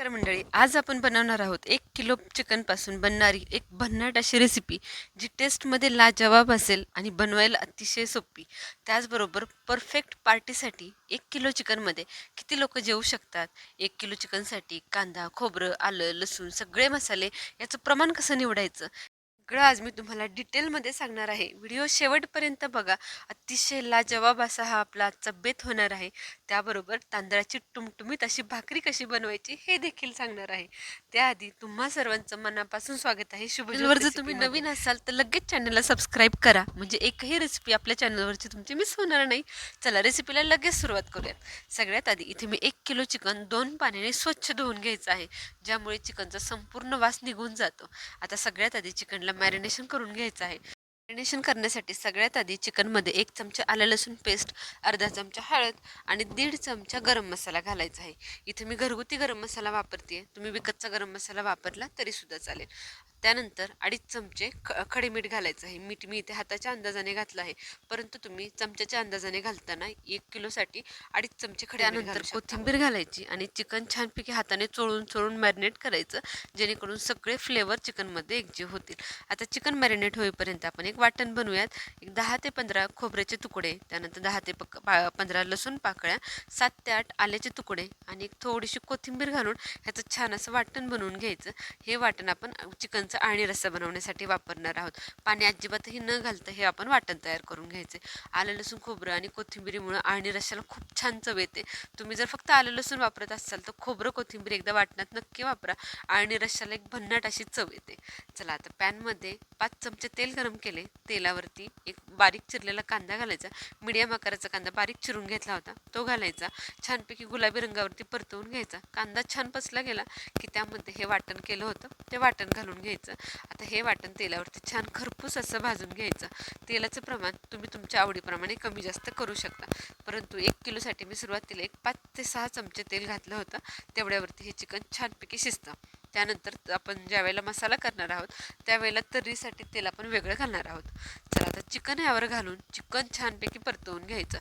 नमस्कार मंडळी आज आपण बनवणार आहोत एक किलो चिकनपासून बनणारी एक भन्नाट अशी रेसिपी जी टेस्टमध्ये लाजवाब असेल आणि बनवायला अतिशय सोपी. त्याचबरोबर परफेक्ट पार्टीसाठी एक किलो चिकनमध्ये किती लोक जेवू शकतात? एक किलो चिकनसाठी कांदा खोबरं आलं लसूण सगळे मसाले याचं प्रमाण कसं निवडायचं? सगळं आज मी तुम्हाला डिटेलमध्ये सांगणार आहे. व्हिडिओ शेवटपर्यंत बघा. अतिशय लाजवाब असा हा आपला आजचा बेत होणार आहे. त्याबरोबर तांदळाची टुमटुमीत अशी भाकरी कशी बनवायची हे देखील सांगणार आहे. त्याआधी तुम्हा सर्वांचं मनापासून स्वागत आहे. शुभ जर तुम्ही नवीन असाल तर लगेच चॅनलला सबस्क्राईब करा. म्हणजे एकही रेसिपी आपल्या चॅनलवरची तुमची मिस होणार नाही. चला रेसिपीला लगेच सुरुवात करूयात. सगळ्यात आधी इथे मी एक किलो चिकन दोन पाण्याने स्वच्छ धुवून घ्यायचं आहे. ज्यामुळे चिकनचा संपूर्ण वास निघून जातो. आता सगळ्यात आधी चिकनला मॅरिनेशन करून घ्यायचं आहे. मॅरिनेशन करण्यासाठी सगळ्यात आधी चिकनमध्ये एक चमचा आलं लसूण पेस्ट अर्धा चमचा हळद आणि दीड चमचा गरम मसाला घालायचा आहे. इथे मी घरगुती गरम मसाला वापरते तुम्ही विकतचा गरम मसाला वापरला तरीसुद्धा चालेल. त्यानंतर अडीच चमचे ख खडे मीठ घालायचं आहे. मीठ मी इथे हाताच्या अंदाजाने घातलं आहे. परंतु तुम्ही चमच्याच्या अंदाजाने घालताना एक किलोसाठी अडीच चमचे खडे त्यानंतर कोथिंबीर घालायची आणि चिकन छानपैकी हाताने चोळून चोळून मॅरिनेट करायचं जेणेकरून सगळे फ्लेवर चिकनमध्ये एकजीव होतील. आता चिकन मॅरिनेट होईपर्यंत आपण एक वाटण बनवूयात. एक दहा ते पंधरा खोबऱ्याचे तुकडे त्यानंतर दहा ते पक पा पंधरा लसूण पाकळ्या सात ते आठ आल्याचे तुकडे आणि एक थोडीशी कोथिंबीर घालून ह्याचं छान असं वाटण बनवून घ्यायचं. हे वाटण आपण चिकनचं आणि रस्सा बनवण्यासाठी वापरणार आहोत. पाणी अजिबातही न घालता हे आपण वाटण तयार करून घ्यायचे. आलं लसूण खोबरं आणि कोथिंबीरीमुळं आणि रस्स्याला खूप छान चव येते. तुम्ही जर फक्त आलं लसूण वापरत असाल तर खोबरं कोथिंबीर एकदा वाटणात नक्की वापरा आणि रस्स्याला एक भन्नाट अशी चव येते. चला आता पॅनमध्ये पाच चमचे तेल गरम केले. तेलावरती एक बारीक चिरलेला कांदा घालायचा. मीडियम आकाराचा कांदा बारीक चिरून घेतला होता. तो घालायचा. छानपैकी गुलाबी रंगावरती परतवून घ्यायचा. कांदा छान पसला गेला की त्यामध्ये हे वाटण केलं होतं. ते वाटण घालून घ्यायचं. आता हे वाटण तेलावरती छान खरपूस असं भाजून घ्यायचं. तेलाचं प्रमाण तुम्ही तुमच्या आवडीप्रमाणे कमी जास्त करू शकता. परंतु एक किलोसाठी मी सुरुवातीला एक पाच ते सहा चमचे तेल घातलं होतं. तेवढ्यावरती हे चिकन छानपैकी शिजतं. त्यानंतर आपण ज्यावेळेला मसाला करणार आहोत त्यावेळेला तर्रीसाठी तेल आपण वेगळं घालणार आहोत. चला आता चिकन यावर घालून चिकन छानपैकी परतवून घ्यायचं.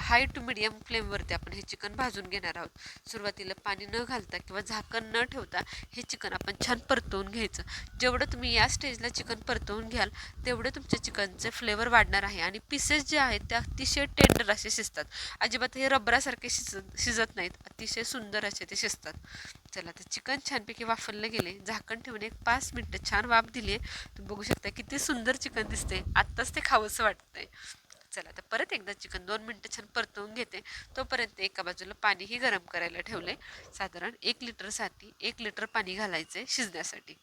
हाय टू मिडियम फ्लेमवरती आपण हे चिकन भाजून घेणार आहोत. सुरुवातीला पाणी न घालता किंवा झाकण न ठेवता हे चिकन आपण छान परतवून घ्यायचं. जेवढं तुम्ही या स्टेजला चिकन परतवून घ्याल तेवढं तुमच्या चिकनचे फ्लेवर वाढणार आहे आणि पीसेस जे आहेत ते अतिशय टेंडर असे शिजतात. अजिबात हे रबरासारखे शिजत शिजत नाहीत. अतिशय सुंदर असे ते शिजतात. चला तर चिकन छानपैकी वाफरलं गेले. झाकण ठेवून एक पाच मिनटं छान वाफ दिली तुम्ही बघू शकता किती सुंदर चिकन दिसते आत्ताच ते खावंसं वाटतंय. चला तर परत एकदा चिकन दोन मिनटं छान परतवून घेते. तोपर्यंत एका बाजूला पाणीही गरम करायला ठेवले साधारण एक लिटरसाठी एक लिटर पाणी घालायचे शिजण्यासाठी.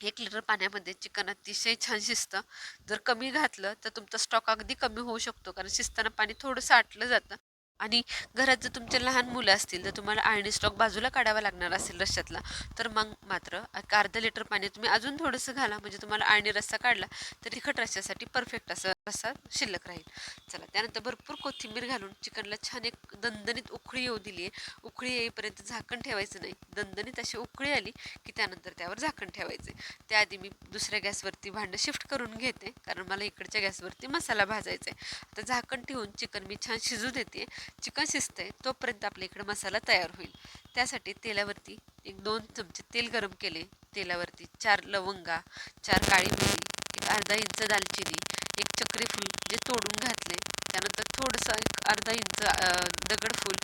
एक लिटर पाण्यामध्ये चिकन अतिशय छान शिजतं. जर कमी घातलं तर तुमचा स्टॉक अगदी कमी होऊ शकतो. कारण शिजताना पाणी थोडंसं आटलं जातं. आणि घरात जर तुमचे लहान मुलं असतील तर तुम्हाला आळणी स्टॉक बाजूला काढावा लागणार असेल रश्श्यातला तर मग मात्र एक अर्धा लिटर पाणी तुम्ही अजून थोडंसं घाला. म्हणजे तुम्हाला आळणी रस्सा काढला तर तिखट रश्श्यासाठी परफेक्ट असं प्रसाद शिल्लक राहील. चला त्यानंतर भरपूर कोथिंबीर घालून चिकनला छान एक दणदणीत उकळी येऊ दिली आहे उकळी येईपर्यंत झाकण ठेवायचं नाही. दणदणीत अशी उकळी आली की त्यानंतर त्यावर झाकण ठेवायचे. त्याआधी मी दुसऱ्या गॅसवरती भांडं शिफ्ट करून घेते कारण मला इकडच्या गॅसवरती मसाला भाजायचा आहे. आता झाकण ठेवून चिकन मी छान शिजू देते. चिकन शिजतंय तोपर्यंत आपल्या इकडे मसाला तयार होईल. त्यासाठी तेलावरती एक दोन चमचे तेल गरम केले. तेलावरती चार लवंगा चार काळी मिरी एक अर्धा इंच दालचिनी एक फूल जे तोडून घातले त्यानंतर थोडंसं एक अर्धा इंच दगडफूल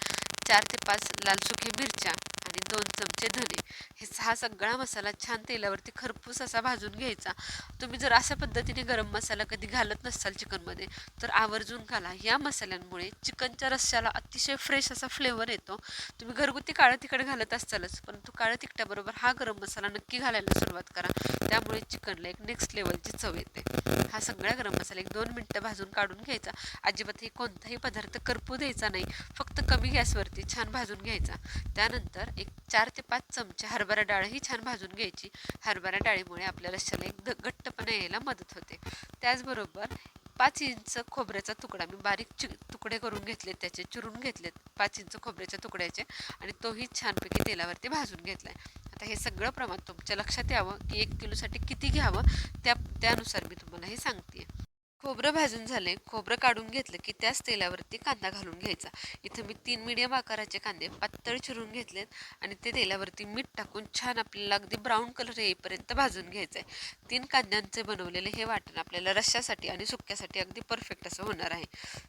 चार ते पाच लाल सुखे मिरच्या आणि दोन चमचे धने हे हा सगळा मसाला छान तेलावरती खरपूस असा भाजून घ्यायचा. तुम्ही जर अशा पद्धतीने गरम मसाला कधी घालत नसाल चिकनमध्ये तर आवर्जून घाला. या मसाल्यांमुळे चिकनच्या रस्स्याला अतिशय फ्रेश असा फ्लेवर येतो. तुम्ही घरगुती काळं तिखट घालत असालच परंतु काळं तिखटाबरोबर हा गरम मसाला नक्की घालायला सुरुवात करा. त्यामुळे चिकनला एक नेक्स्ट लेवलची चव येते. हा सगळा गरम मसाला एक दोन मिनटं भाजून काढून घ्यायचा. अजिबातही कोणताही पदार्थ करपू द्यायचा नाही. फक्त कमी गॅसवरती छान भाजून घ्यायचा. त्यानंतर एक चार ते पाच चमचे हरभरा डाळही छान भाजून घ्यायची. हरभरा डाळीमुळे आपल्या रश्श्याला एक घट्टपणा यायला मदत होते. त्याचबरोबर पाच इंच खोबऱ्याचा तुकडा मी बारीक चि तुकडे करून घेतलेत त्याचे चिरून घेतलेत पाच इंच खोबऱ्याच्या तुकड्याचे आणि तोही छानपैकी तेलावरती भाजून घेतला आहे आता हे सगळं प्रमाण तुमच्या लक्षात यावं की एक किलोसाठी किती घ्यावं त्या त्यानुसार मी तुम्हाला हे सांगते खोबरं भाजून झाले खोबरं काढून घेतलं की त्याच तेलावरती कांदा घालून घ्यायचा. इथं मी तीन मिडियम आकाराचे कांदे पातळ चिरून घेतलेत आणि ते तेलावरती मीठ टाकून छान आपल्याला अगदी ब्राऊन कलर येईपर्यंत भाजून घ्यायचं आहे तीन कांद्यांचे बनवलेले हे वाटण आपल्याला रश्श्यासाठी आणि सुक्यासाठी अगदी परफेक्ट असं होणार आहे.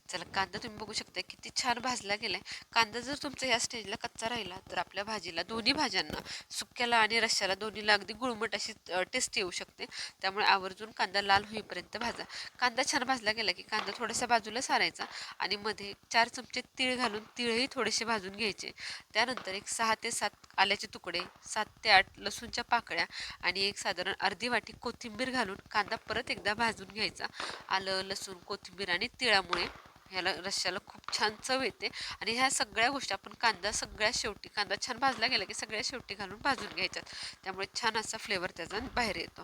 चला कांदा तुम्ही बघू शकता किती छान भाजला गेलाय. कांदा जर तुमचा या स्टेजला कच्चा राहिला तर आपल्या भाजीला दोन्ही भाज्यांना सुक्याला आणि रश्श्याला दोन्हीला अगदी गुळमट अशी टेस्ट येऊ शकते. त्यामुळे आवर्जून कांदा लाल होईपर्यंत भाजा. कांदा छान भाजला गेला की कांदा थोडासा बाजूला सारायचा आणि मध्ये चार चमचे तीळ घालून तीळही थोडेसे भाजून घ्यायचे. त्यानंतर एक सहा ते सात आल्याचे तुकडे सात ते आठ लसूणच्या पाकळ्या आणि एक साधारण अर्धी वाटी कोथिंबीर घालून कांदा परत एकदा भाजून घ्यायचा. आलं लसूण कोथिंबीर आणि तिळामुळे ह्याला रश्श्याला खूप छान चव येते. आणि ह्या सगळ्या गोष्टी आपण कांदा सगळ्या शेवटी कांदा छान भाजला गेला की सगळ्या शेवटी घालून भाजून घ्यायच्यात. त्यामुळे छान असा फ्लेवर त्याचा बाहेर येतो.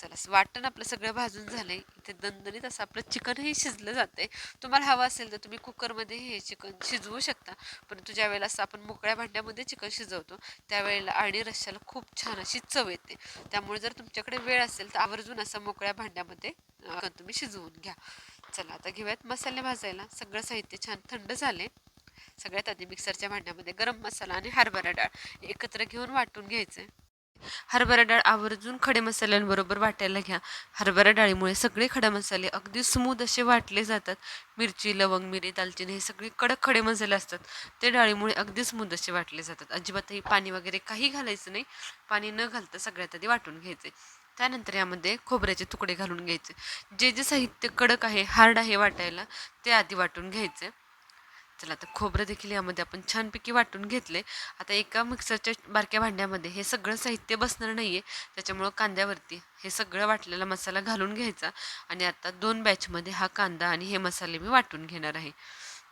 चला वाटण आपलं सगळं भाजून झालं आहे इथे दणदणीत असं आपलं चिकनही शिजलं जातं आहे तुम्हाला हवं असेल तर तुम्ही कुकरमध्ये हे चिकन शिजवू शकता. परंतु ज्या वेळेला असं आपण मोकळ्या भांड्यामध्ये चिकन शिजवतो त्यावेळेला आणि रश्श्याला खूप छान अशी चव येते. त्यामुळे जर तुमच्याकडे वेळ असेल तर आवर्जून असं मोकळ्या भांड्यामध्ये तुम्ही शिजवून घ्या. चला आता घेऊयात मसाले भाजायला. सगळं साहित्य छान थंड झाले. सगळ्यात आधी मिक्सरच्या भांड्यामध्ये गरम मसाला आणि हरभरा डाळ एकत्र घेऊन वाटून घ्यायचे. हरभरा डाळ आवर्जून खडे मसाल्यांबरोबर वाटायला घ्या. हरभरा डाळीमुळे सगळे खडे मसाले अगदी स्मूद असे वाटले जातात. मिरची लवंग मिरी दालचिनी हे सगळे कडक खडे मसाले असतात. ते डाळीमुळे अगदी स्मूद असे वाटले जातात. अजिबातही पाणी वगैरे काही घालायचं नाही. पाणी न घालता सगळ्यात आधी वाटून घ्यायचे. त्यानंतर यामध्ये खोबऱ्याचे तुकडे घालून घ्यायचे. जे जे साहित्य कडक आहे हार्ड आहे वाटायला ते आधी वाटून घ्यायचे. चला आता खोबरं देखील यामध्ये आपण छानपैकी वाटून घेतले. आता एका मिक्सरच्या बारक्या भांड्यामध्ये हे सगळं साहित्य बसणार नाही आहे त्याच्यामुळं कांद्यावरती हे सगळं वाटलेला मसाला घालून घ्यायचा. आणि आता दोन बॅचमध्ये हा कांदा आणि हे मसाले मी वाटून घेणार आहे.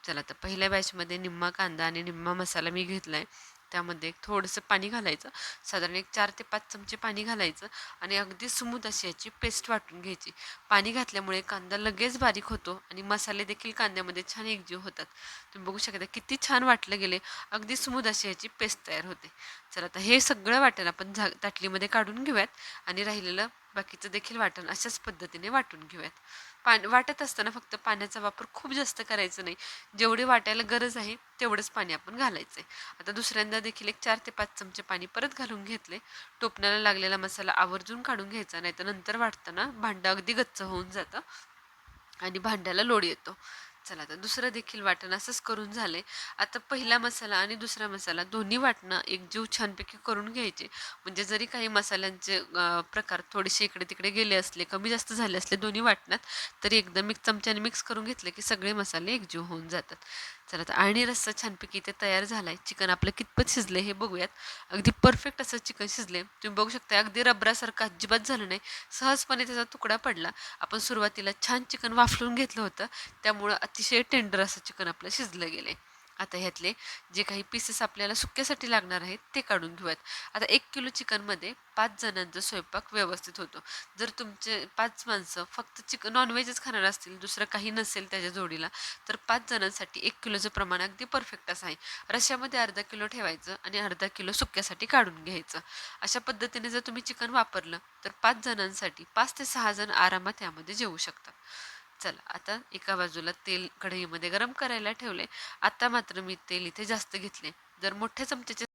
चला आता पहिल्या बॅचमध्ये निम्मा कांदा आणि निम्मा मसाला मी घेतला आहे त्यामध्ये थोडंसं पाणी घालायचं. साधारण एक चार ते पाच चमचे पाणी घालायचं आणि अगदी स्मूथ अशी याची पेस्ट वाटून घ्यायची. पाणी घातल्यामुळे कांदा लगेच बारीक होतो आणि मसाले देखील कांद्यामध्ये छान एकजीव होतात. तुम्ही बघू शकता किती छान वाटलं गेले अगदी स्मूथ अशी याची पेस्ट तयार होते. चला आता हे सगळं वाटण आपण झा ताटलीमध्ये काढून घेऊयात आणि राहिलेलं बाकीचं देखील वाटण अशाच पद्धतीने वाटून घेऊयात. पाणी वाटत असताना फक्त पाण्याचा वापर खूप जास्त करायचा नाही. जेवढी वाटायला गरज आहे तेवढंच पाणी आपण घालायचं आहे आता दुसऱ्यांदा देखील एक चार ते पाच चमचे पाणी परत घालून घेतले. टोपण्याला लागलेला मसाला आवर्जून काढून घ्यायचा नाही तर नंतर वाटताना भांडं अगदी गच्च होऊन जातं आणि भांड्याला लोड येतो. चला आता दुसरं देखील वाटण असंच करून झाले आता पहिला मसाला आणि दुसरा मसाला दोन्ही वाटणं एक जीव छानपैकी करून घ्यायचे. म्हणजे जरी काही मसाल्यांचे प्रकार थोडेसे इकडे तिकडे गेले असले कमी जास्त झाले असले दोन्ही वाटणात तरी एकदम एक चमच्याने मिक्स करून घेतले की सगळे मसाले एकजीव होऊन जातात. चला आता आणि रस्सा छानपैकी इथे तयार झाला आहे चिकन आपलं कितपत शिजले हे बघूयात. अगदी परफेक्ट असं चिकन शिजले तुम्ही बघू शकता अगदी रबरासारखं अजिबात झालं नाही. सहजपणे त्याचा तुकडा पडला. आपण सुरुवातीला छान चिकन वाफलून घेतलं होतं. त्यामुळं अतिशय टेंडर असं चिकन आपलं शिजलं गेलं आहे आता ह्यातले जे काही पीसेस आपल्याला सुक्यासाठी लागणार आहेत ते काढून घेऊयात. आता एक किलो चिकनमध्ये पाच जणांचा स्वयंपाक व्यवस्थित होतो. जर तुमचे पाच माणसं फक्त चिकन नॉनव्हेजच खाणार असतील दुसरं काही नसेल त्याच्या जोडीला तर पाच जणांसाठी एक किलोचं प्रमाण अगदी परफेक्ट असं आहे. रश्यामध्ये अर्धा किलो ठेवायचं आणि अर्धा किलो सुक्यासाठी काढून घ्यायचं. अशा पद्धतीने जर तुम्ही चिकन वापरलं तर पाच जणांसाठी पाच ते सहा जण आरामात यामध्ये जेवू शकतात. चला आता एका बाजूला तेल कढईमध्ये गरम करायला ठेवले आता मात्र मी तेल इथे जास्त घेतले जर मोठ्या चमच्याच्या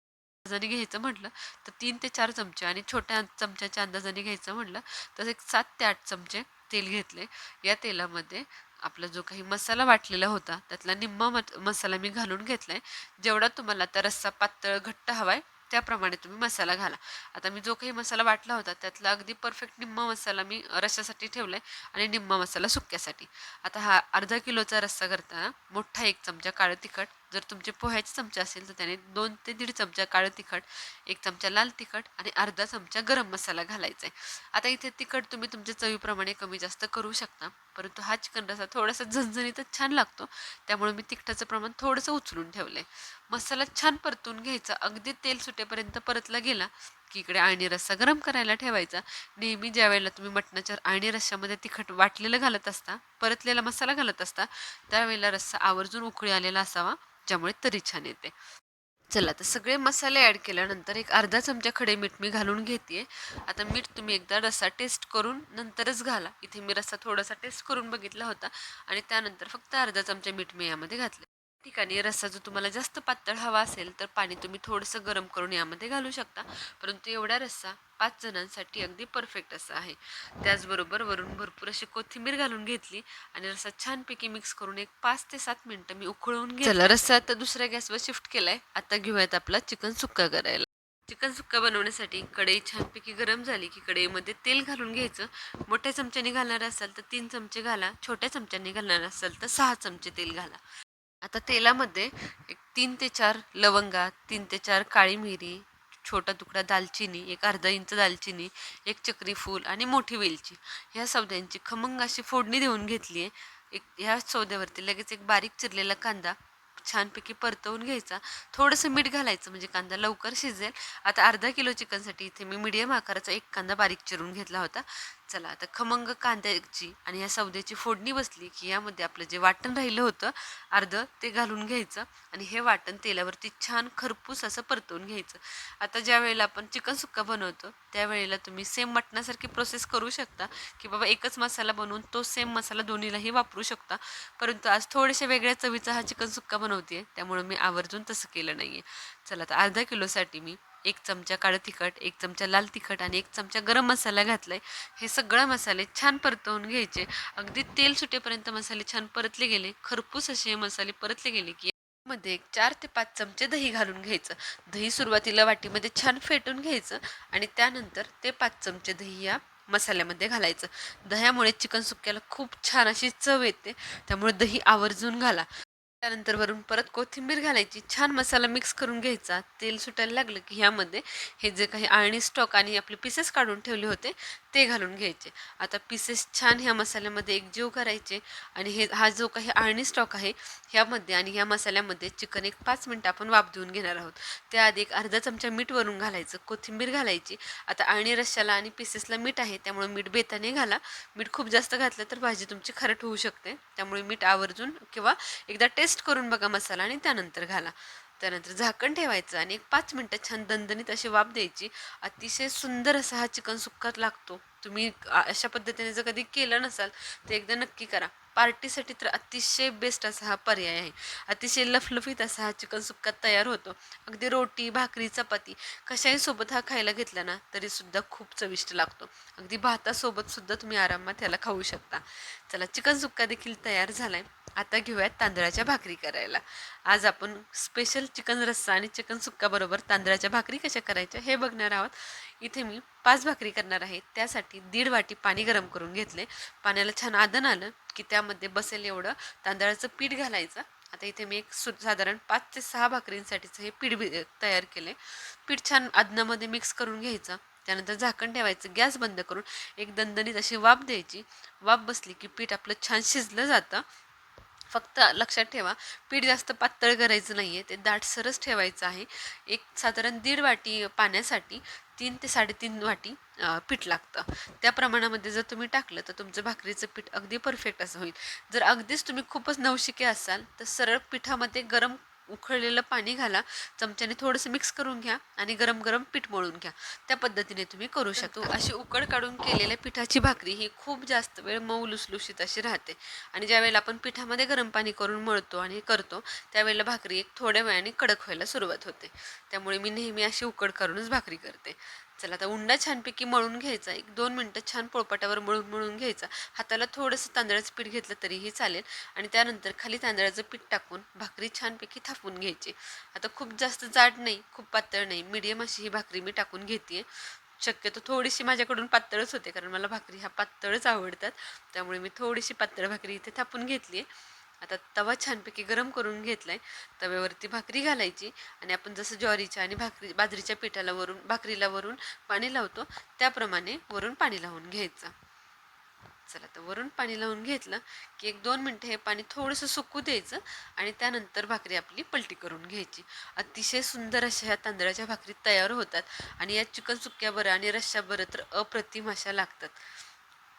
अंदाजाने घ्यायचं म्हटलं तर तीन ते चार चमचे आणि छोट्या चमच्याच्या अंदाजाने घ्यायचं म्हटलं तर एक सात ते आठ चमचे तेल घेतले या तेलामध्ये आपला जो काही मसाला वाटलेला होता त्यातला निम्मा मसाला मी घालून घेतलाय. जेवढा तुम्हाला आता रस्सा पातळ घट्ट हवाय त्याप्रमाणे तुम्ही मसाला घाला. आता मी जो काही मसाला वाटला होता त्यातला अगदी परफेक्ट निम्मा मसाला मी रश्श्यासाठी ठेवला आहे आणि निम्मा मसाला सुक्यासाठी आता हा अर्धा किलोचा रस्सा करताना मोठा एक चमचा काळं तिखट जर तुमचे पोह्याचे चमचे असेल तर त्याने दोन ते दीड चमचा काळं तिखट एक चमचा लाल तिखट आणि अर्धा चमचा गरम मसाला घालायचा आहे. आता इथे तिखट तुम्ही तुमच्या चवीप्रमाणे कमी जास्त करू शकता परंतु हा चिकन रसा थोडासा झणझणीतच छान लागतो त्यामुळे मी तिखटाचं प्रमाण थोडंसं उचलून ठेवलं आहे मसाला छान परतून घ्यायचा अगदी तेल सुटेपर्यंत परतला गेला की इकडे आळणी रस्सा गरम करायला ठेवायचा. नेहमी ज्या वेळेला तुम्ही मटणाच्या आळणी रस्स्यामध्ये तिखट वाटलेलं घालत असता परतलेला मसाला घालत असता त्यावेळेला रस्सा आवर्जून उकळी आलेला असावा. ज्यामुळे तरी छान येते. चला तर सगळे मसाले ॲड केल्यानंतर एक अर्धा चमचा खडे मीठ मी घालून घेते आता मीठ तुम्ही एकदा रस्सा टेस्ट करून नंतरच घाला. इथे मी रस्सा थोडासा टेस्ट करून बघितला होता आणि त्यानंतर फक्त अर्धा चमचा मीठ मी यामध्ये घातलं ठिकाणी रस्सा जो तुम्हाला जास्त पातळ हवा असेल तर पाणी तुम्ही थोडंसं गरम करून यामध्ये घालू शकता. परंतु एवढा रस्सा पाच जणांसाठी अगदी परफेक्ट असा आहे. त्याचबरोबर वरून भरपूर अशी कोथिंबीर घालून घेतली आणि रस्सा छानपैकी मिक्स करून एक पाच ते सात मिनिटं मी उकळून घेतला. रस्सा आता दुसऱ्या गॅसवर शिफ्ट केलाय. आता घेऊयात आपला चिकन सुक्का करायला. चिकन सुक्का बनवण्यासाठी कढई छानपैकी गरम झाली की कढईमध्ये तेल घालून घ्यायचं. मोठ्या चमच्याने घालणार असाल तर तीन चमचे घाला छोट्या चमच्याने घालणार असाल तर सहा चमचे तेल घाला. आता तेलामध्ये एक तीन ते चार लवंगा तीन ते चार काळी मिरी छोटा तुकडा दालचिनी एक अर्धा इंच दालचिनी एक चक्री फूल आणि मोठी वेलची. ह्या सौद्यांची खमंग अशी फोडणी देऊन घेतली आहे एक ह्या सौद्यावरती लगेच एक बारीक चिरलेला कांदा छानपैकी परतवून घ्यायचा. थोडंसं मीठ घालायचं म्हणजे कांदा लवकर शिजेल. आता अर्धा किलो चिकनसाठी इथे मी मिडियम आकाराचा एक कांदा बारीक चिरून घेतला होता. चला आता खमंग कांद्याची आणि या सौद्याची फोडणी बसली की यामध्ये आपलं जे वाटण राहिलं होतं अर्ध ते घालून घ्यायचं आणि हे वाटण तेलावरती छान खरपूस असं परतवून घ्यायचं. आता ज्या वेळेला आपण चिकन सुक्का बनवतो त्यावेळेला तुम्ही सेम मटणासारखी प्रोसेस करू शकता की बाबा एकच मसाला बनवून तो सेम मसाला दोन्हीलाही वापरू शकता. परंतु आज थोडेसे वेगळ्या चवीचा हा चिकन सुक्का बनवते त्यामुळे मी आवर्जून तसं केलं नाही आहे चला आता अर्धा किलोसाठी मी एक चमचा काळं तिखट एक चमचा लाल तिखट आणि एक चमचा गरम मसाला घातलाय. हे सगळं मसाले छान परतवून घ्यायचे. अगदी तेल सुटेपर्यंत मसाले छान परतले गेले. खरपूस असे मसाले परतले गेले की मध्ये एक चार ते पाच चमचे दही घालून घ्यायचं. दही सुरुवातीला वाटीमध्ये छान फेटून घ्यायचं आणि त्यानंतर ते पाच चमचे दही या मसाल्यामध्ये घालायचं. दह्यामुळे चिकन सुक्याला खूप छान अशी चव येते. त्यामुळे दही आवर्जून घाला. त्यानंतर वरून परत कोथिंबीर घालायची छान मसाला मिक्स करून घ्यायचा. तेल सुटायला लागलं की ह्यामध्ये हे जे काही आळणी स्टॉक आणि आपले पीसेस काढून ठेवले होते ते घालून घ्यायचे. आता पीसेस छान ह्या मसाल्यामध्ये एकजीव करायचे आणि हे हा जो काही आळणी स्टॉक आहे ह्यामध्ये आणि ह्या मसाल्यामध्ये चिकन एक पाच मिनटं आपण वाफ देऊन घेणार आहोत. त्याआधी एक अर्धा चमचा मीठ वरून घालायचं कोथिंबीर घालायची. आता आळणी रश्श्याला आणि पीसेसला मीठ आहे त्यामुळे मीठ बेताने घाला. मीठ खूप जास्त घातलं तर भाजी तुमची खरट होऊ शकते. त्यामुळे मीठ आवर्जून किंवा एकदा टेस्ट करून बघा मसाला आणि त्यानंतर घाला. त्यानंतर झाकण ठेवायचं आणि एक पाच मिनटं छान दणदणीत अशी वाफ द्यायची. अतिशय सुंदर असा हा चिकन सुक्कात लागतो. तुम्ही अशा पद्धतीने जर कधी केलं नसाल तर एकदा नक्की करा. पार्टीसाठी तर अतिशय बेस्ट असा हा पर्याय आहे. अतिशय लफलफीत असा हा चिकन सुक्का तयार होतो. अगदी रोटी भाकरी चपाती कशाही सोबत हा खायला घेतला ना तरी सुद्धा खूप चविष्ट लागतो. अगदी भातासोबत सुद्धा तुम्ही आरामात ह्याला खाऊ शकता. चला चिकन सुक्का देखील तयार झाला आहे आता घेऊयात तांदळाच्या भाकरी करायला. आज आपण स्पेशल चिकन रस्सा आणि चिकन सुक्काबरोबर तांदळाच्या भाकरी कशा करायच्या हे बघणार आहोत. इथे मी पाच भाकरी करणार आहे. त्यासाठी दीड वाटी पाणी गरम करून घेतले. पाण्याला छान आदन आलं की त्यामध्ये बसेल एवढं तांदळाचं पीठ घालायचं. आता इथे मी एक सु साधारण पाच ते सहा भाकरींसाठीचं हे पीठ बी तयार केले पीठ छान आदनामध्ये मिक्स करून घ्यायचं. त्यानंतर झाकण ठेवायचं. गॅस बंद करून एक दणदणीत अशी वाफ द्यायची. वाफ बसली की पीठ आपलं छान शिजलं जातं. फक्त लक्षात ठेवा पीठ जास्त पातळ करायचं नाही आहे ते दाटसरच ठेवायचं आहे. एक साधारण दीड वाटी पाण्यासाठी तीन ते साडेतीन वाटी पीठ लागतं. त्या प्रमाणामध्ये जर तुम्ही टाकलं तर तुमचं भाकरीचं पीठ अगदी परफेक्ट असं होईल. जर अगदीच तुम्ही खूपच नवशिके असाल तर सरळ पिठामध्ये गरम उकळलेलं पाणी घाला चमच्याने थोडंसं मिक्स करून घ्या आणि गरम गरम पीठ मळून घ्या. त्या पद्धतीने तुम्ही करू शकतो. अशी उकड काढून केलेल्या पिठाची भाकरी ही खूप जास्त वेळ मऊ लुसलुशीत अशी राहते. आणि ज्यावेळेला आपण पिठामध्ये गरम पाणी करून मळतो आणि करतो त्यावेळेला भाकरी एक थोड्या वेळाने कडक व्हायला सुरुवात होते. त्यामुळे मी नेहमी अशी उकड करूनच भाकरी करते. चला आता उंडा छानपैकी मळून घ्यायचा. एक दोन मिनटं छान पोळपाटावर मळून मळून घ्यायचा. हाताला थोडंसं तांदळाचं पीठ घेतलं तरीही चालेल. आणि त्यानंतर खाली तांदळाचं पीठ टाकून भाकरी छानपैकी थापून घ्यायची. आता खूप जास्त जाड नाही खूप पातळ नाही. मीडियम अशी ही भाकरी मी टाकून घेते शक्यतो थोडीशी माझ्याकडून पातळच होते कारण मला भाकरी ह्या पातळच आवडतात. त्यामुळे मी थोडीशी पातळ भाकरी इथे थापून घेतली आहे आता तवा छानपैकी गरम करून घेतला आहे तव्यावरती भाकरी घालायची आणि आपण जसं ज्वारीच्या आणि भाकरी बाजरीच्या पिठाला वरून भाकरीला वरून पाणी लावतो त्याप्रमाणे वरून पाणी लावून घ्यायचं. चला तर वरून पाणी लावून घेतलं की एक दोन मिनटं हे पाणी थोडंसं सुकू द्यायचं आणि त्यानंतर भाकरी आपली पलटी करून घ्यायची. अतिशय सुंदर अशा ह्या तांदळाच्या भाकरी तयार होतात आणि या चिकन सुक्या बरं आणि रश्श्या बरं तर अप्रतिम अशा लागतात.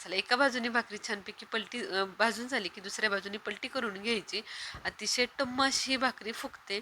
चला एका बाजूने भाकरी छानपैकी पलटी भाजून झाली की दुसऱ्या बाजूने पलटी करून घ्यायची. अतिशय टम्म अशी ही भाकरी फुगते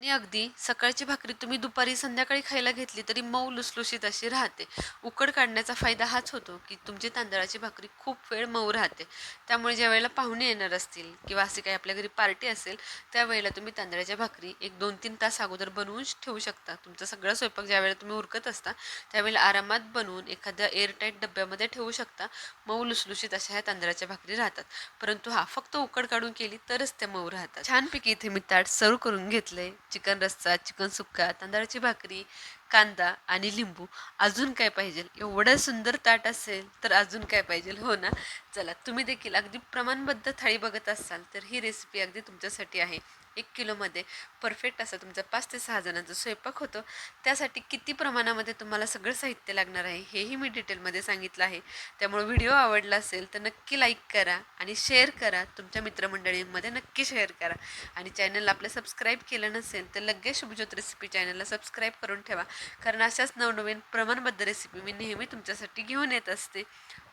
आणि अगदी सकाळची भाकरी तुम्ही दुपारी संध्याकाळी खायला घेतली तरी मऊ लुसलुशीत अशी राहते. उकड काढण्याचा फायदा हाच होतो की तुमची तांदळाची भाकरी खूप वेळ मऊ राहते. त्यामुळे ज्या वेळेला पाहुणे येणार असतील किंवा असे काही आपल्या घरी पार्टी असेल त्यावेळेला तुम्ही तांदळाच्या भाकरी एक दोन तीन तास अगोदर बनवून ठेवू शकता. तुमचा सगळा स्वयंपाक ज्या वेळेला तुम्ही उरकत असता त्यावेळेला आरामात बनवून एखाद्या एअरटाईट डब्यामध्ये ठेवू शकता. मऊ लुसलुशीत अशा ह्या तांदळाच्या भाकरी राहतात. परंतु हा फक्त उकड काढून केली तरच त्या मऊ राहतात. छानपैकी इथे मी ताट सर्व करून घेतलंय. चिकन रस्सा चिकन सुक्का तांदळाची भाकरी कांदा आणि लिंबू. अजून काय पाहिजे? एवढं सुंदर ताट असेल तर अजून काय पाहिजे? हो ना? चला तुम्ही देखील अगदी प्रमाणबद्ध थाळी बघत असाल तर ही रेसिपी अगदी तुमच्यासाठी आहे. एक किलोमध्ये परफेक्ट असं तुमचा पाच ते सहा जणांचा स्वयंपाक होतो. त्यासाठी किती प्रमाणामध्ये तुम्हाला सगळं साहित्य लागणार आहे हेही मी डिटेलमध्ये सांगितलं आहे. त्यामुळे व्हिडिओ आवडला असेल तर नक्की लाईक करा आणि शेअर करा. तुमच्या मित्रमंडळींमध्ये नक्की शेअर करा. आणि चॅनलला आपलं सबस्क्राईब केलं नसेल तर लगेच शुभज्योत रेसिपी चॅनलला सबस्क्राईब करून ठेवा. कारण अशाच नवनवीन प्रमाणबद्ध रेसिपी मी नेहमी तुमच्यासाठी घेऊन येत असते.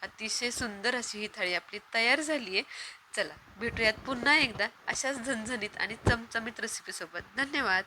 अतिशय सुंदर अशी ही थाळी आपली तयार झाली आहे चला भेटूयात पुन्हा एकदा अशाच झणझणीत आणि चमचमीत रेसिपीसोबत धन्यवाद.